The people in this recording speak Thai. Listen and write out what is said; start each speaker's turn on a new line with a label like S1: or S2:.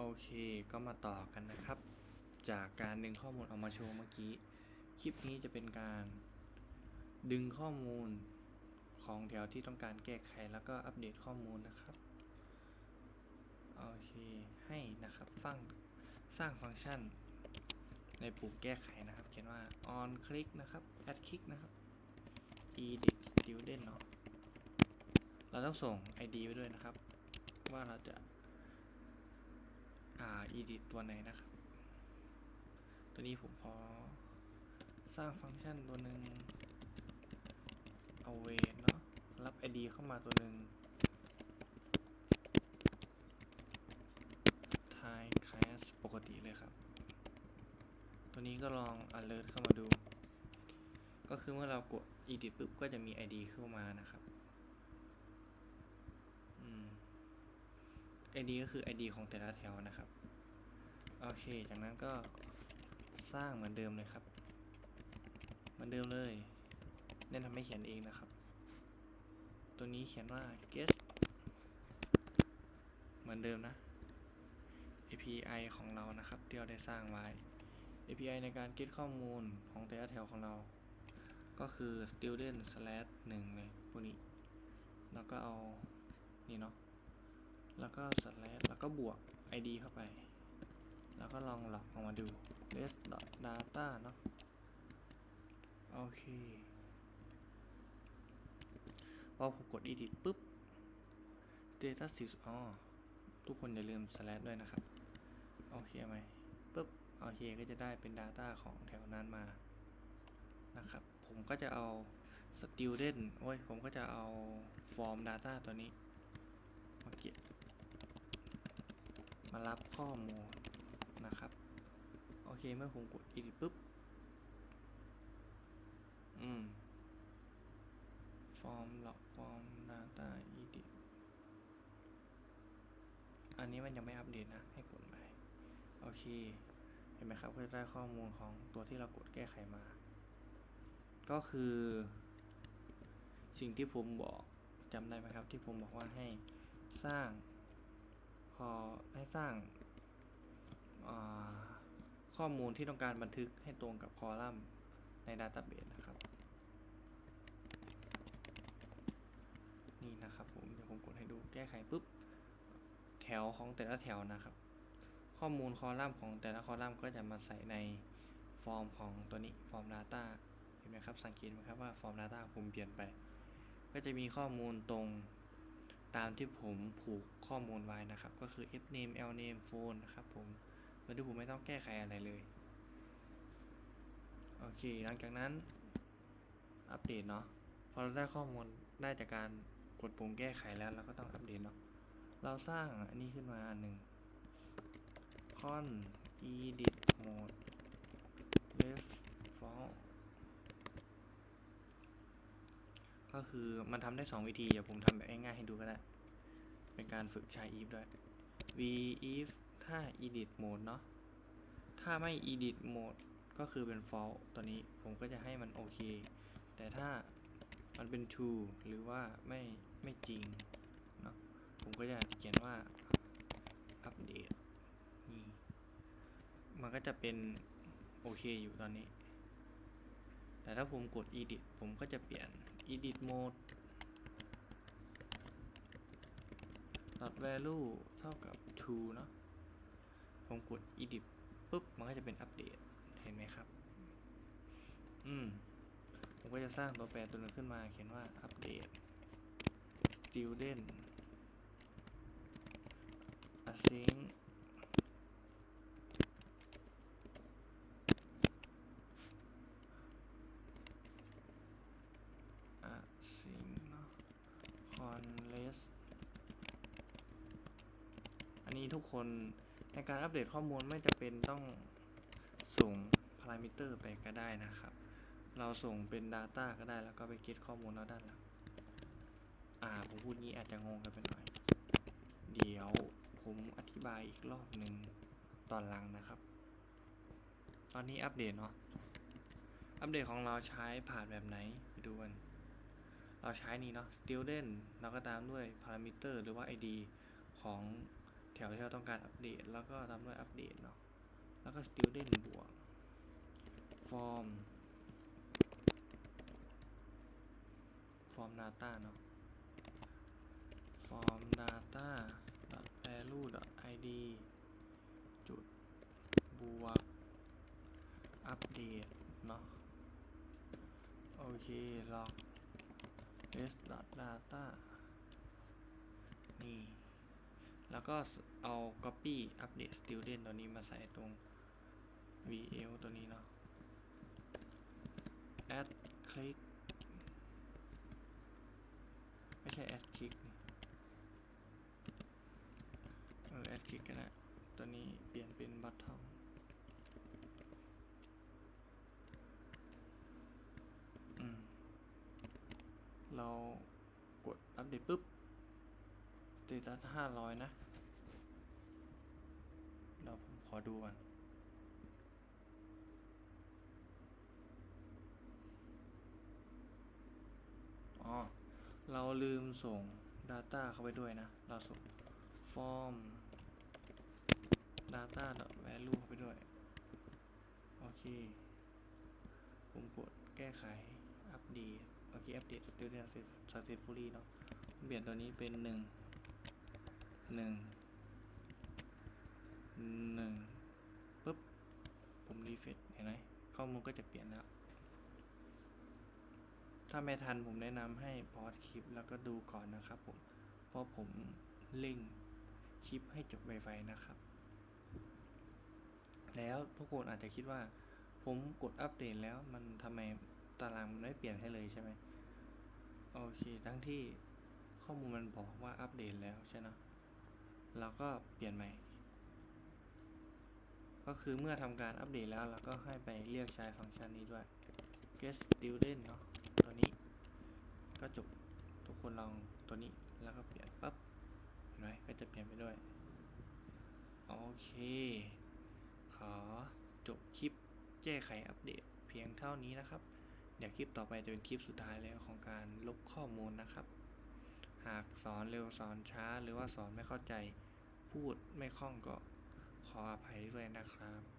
S1: โอเคก็มาต่อกันนะครับ จากการดึงข้อมูลออกมาโชว์เมื่อกี้ คลิปนี้จะเป็นการดึงข้อมูลของแถวที่ต้องการแก้ไขแล้วก็อัปเดตข้อมูลนะครับโอเคให้นะครับฟังสร้างฟังก์ชัน ในปุ่มแก้ไขนะครับ เขียนว่า on click นะครับ add click นะครับ edit student เนาะเราต้องส่ง id ไปด้วยนะครับ ว่าเราจะ อ่า edit ตัวไหนนะครับ ตัวนี้ผมขอสร้างฟังก์ชันตัวหนึ่ง await เนาะรับ id เข้ามาตัวหนึ่ง try class ปกติเลยครับ ตัวนี้ก็ลอง alert เข้ามาดู ก็คือเมื่อเรากด edit ปุ๊บก็จะมี id เข้ามานะครับ อืม id ก็คือ id ของแต่ละแถวนะครับ โอเค จากนั้นก็สร้างเหมือนเดิมเลยครับ เหมือนเดิมเลยแนะนำให้เขียนเองนะครับ ตัวนี้เขียนว่า get เหมือนเดิมนะ API ของเรานะครับที่เราได้สร้างไว้ API ในการ get ข้อมูลของแต่ละแถวของเรา ก็คือ student slash หนึ่งเลยพวกนี้ แล้วก็เอา นี่เนาะ แล้วก็ slash แล้วก็บวก id เข้าไป แล้วก็ลองหลอกออกมาดู less data เนาะโอเคพอผมกด edit ปุ๊บ status 10อ๋อทุกคนอย่าลืม slash ด้วยนะครับ โอเคไหมปุ๊บ โอเคก็จะได้เป็น data ของแถวนั้นมา นะครับ ผมก็จะเอา student โอ้ย ผมก็จะเอา form data ตัวนี้ มาเก็บ มารับข้อมูลนะครับ โอเคเมื่อผมกด edit ปุ๊บ อืม form หลอก form data edit อันนี้มันยังไม่อัปเดตนะ ให้กดใหม่ โอเค เห็นไหมครับก็จะได้ข้อมูลของตัวที่เรากดแก้ไขมา ก็คือ สิ่งที่ผมบอกจำได้ไหมครับ ที่ผมบอกว่าให้สร้าง พอให้สร้างาข้อมูลที่ต้องการบันทึกให้ตรงกับคอลัมน์ในดัตต้าเบสนะครับ นี่นะครับผมเดี๋ยวผมกดให้ดูแก้ไขปุ๊บ แถวของแต่ละแถวนะครับ ข้อมูลคอลัมน์ของแต่ละคอลัมน์ก็จะมาใส่ในฟอร์มของตัวนี้ฟอร์ม Data เห็นไหมครับสังเกตไหมครับว่าฟอร์ม Data ผมเปลี่ยนไป ก็จะมีข้อมูลตรง ตามที่ผมผูกข้อมูลไว้นะครับ ก็คือ f name l name phone นะครับผมโดยที่ผมไม่ต้องแก้ไขอะไรเลย โอเค หลังจากนั้น อัปเดตเนาะ พอเราได้ข้อมูลได้จากการกดปุ่มแก้ไขแล้วเราก็ต้องอัปเดตเนาะ เราสร้างอันนี้ขึ้นมาอันหนึ่ง con edit mode คือมันทำได้ 2 วิธี เดี๋ยวผมทำแบบง่ายๆให้ดูก็ได้ เป็นการฝึกใช้ if ด้วย v if ถ้า edit mode เนาะถ้าไม่ edit mode ก็คือเป็น false ตัวนี้ผมก็จะให้มันโอเค แต่ถ้ามันเป็น true หรือว่าไม่ไม่จริงเนาะผมก็จะเขียนว่าอัปเดตนี่มันก็จะเป็นโอเคอยู่ตอนนี้ แต่ถ้าผมกด edit ผมก็จะเปลี่ยน edit mode dot value เท่ากับ true เนาะผมกด edit ปุ๊บ มันก็จะเป็นอัปเดต เห็นไหมครับ อืม ผมก็จะสร้างตัวแปรตัวนึงขึ้นมา เขียนว่าอัปเดต student async อะสิงเนาะ conless อันนี้ทุกคนในการอัปเดตข้อมูลไม่จะเป็นต้องส่งพารามิเตอร์ไปก็ได้นะครับ เราส่งเป็น Data ก็ได้แล้วก็ไปเก็ตข้อมูลเราด้านหลังอ่าผมพูดงี้อาจจะงงกันไปหน่อย เดี๋ยวผมอธิบายอีกรอบหนึ่งตอนหลังนะครับ ตอนนี้อัปเดตเนาะอัปเดตของเราใช้ผ่านแบบไหนไปดูกัน เราใช้นี่เนาะ student เราก็ตามด้วย parameter หรือว่า id ของ แถวที่เราต้องการอัปเดต แล้วก็ตามด้วยอัปเดตเนาะ แล้วก็ student บวก form form data เนาะ form data value id จุด บวก อัปเดต เนาะ โอเค log s data นี่ แล้วก็เอา copy update student ตัวนี้มาใส่ตรง vl ตัวนี้เนาะ add click ไม่ใช่ add click เออ add click ก็ได้ตัวนี้เปลี่ยนเป็น bottom เรากดอัปเดตปุ๊บ ตตัสห้าร้อยนะ เดี๋ยวผมขอดูก่อนอ๋อ เราลืมส่ง Data เข้าไปด้วยนะ เราส่ง Form Data value เข้าไปด้วย โอเค ผมกดแก้ไข อัปเดต โอเค อัปเดต student successfully เนาะเปลี่ยนตัวนี้เป็นหนึ่ง หนึ่งหนึ่งปุ๊บ ผมรีเฟรชเห็นไหมข้อมูลก็จะเปลี่ยนแล้ว ถ้าไม่ทันผมแนะนำให้พอสคลิปแล้วก็ดูก่อนนะครับผม เพราะผมเล่งคลิปให้จบไวๆนะครับ แล้วทุกคนอาจจะคิดว่า ผมกดอัปเดตแล้วมันทำไมตารางมันไม่เปลี่ยนให้เลยใช่ไหมโอเค ทั้งที่ข้อมูลมันบอกว่าอัปเดตแล้วใช่เนอะ เราก็เปลี่ยนใหม่ ก็คือเมื่อทำการอัปเดตแล้วเราก็ให้ไปเรียกใช้ฟังก์ชันนี้ด้วย get student เนาะตัวนี้ ก็จบทุกคนลองตัวนี้แล้วก็เปลี่ยนปั๊บเห็นไหมก็จะเปลี่ยนไปด้วย โอเค ขอจบคลิปแก้ไขอัปเดตเพียงเท่านี้นะครับ เดี๋ยวคลิปต่อไปจะเป็นคลิปสุดท้ายแล้วของการลบข้อมูลนะครับ หากสอนเร็วสอนช้าหรือว่าสอนไม่เข้าใจ พูดไม่คล่องก็ขออภัยด้วยนะครับ